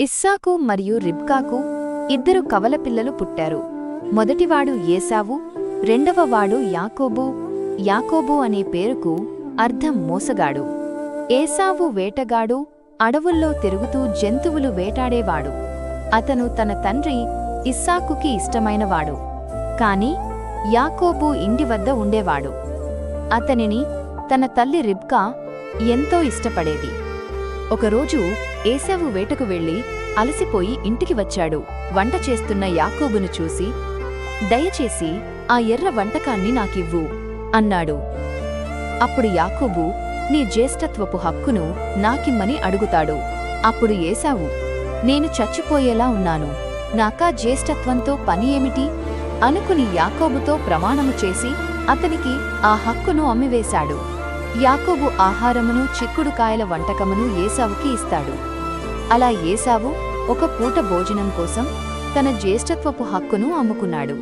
ఇస్సాకు మరియు రిబ్కాకు ఇద్దరు కవల పిల్లలు పుట్టారు. మొదటివాడు ఏసావు రెండవవాడు యాకోబు. యాకోబు అనే పేరుకు అర్థం మోసగాడు. ఏసావు వేటగాడు అడవుల్లో తిరుగుతూ జంతువులు వేటాడేవాడు. అతను తన తండ్రి ఇస్సాకుకి ఇష్టమైనవాడు. కాని యాకోబు ఇంటి వద్ద ఉండేవాడు. అతనిని తన తల్లి రిబ్కా ఎంతో ఇష్టపడేది. ఒకరోజు ఏసావు వేటకు వెళ్ళి అలసిపోయి ఇంటికి వచ్చాడు. వంట చేస్తున్న యాకోబును చూసి దయచేసి ఆ ఎర్ర వంటకాన్ని నాకివ్వు అన్నాడు. అప్పుడు యాకోబు నీ జ్యేష్ఠత్వపు హక్కును నాకిమ్మని అడుగుతాడు. అప్పుడు ఏసావు నేను చచ్చిపోయేలా ఉన్నాను. నాకా జ్యేష్ఠత్వంతో పని ఏమిటి? అనుకుని యాకోబుతో ప్రమాణము చేసి అతనికి ఆ హక్కును అమ్మివేశాడు. యాకోబు ఆహారమును చిక్కుడుకాయల వంటకమును ఏసావుకి ఇస్తాడు. అలా ఏసావు ఒక పూట భోజనం కోసం తన జ్యేష్ఠత్వపు హక్కును అమ్ముకున్నాడు.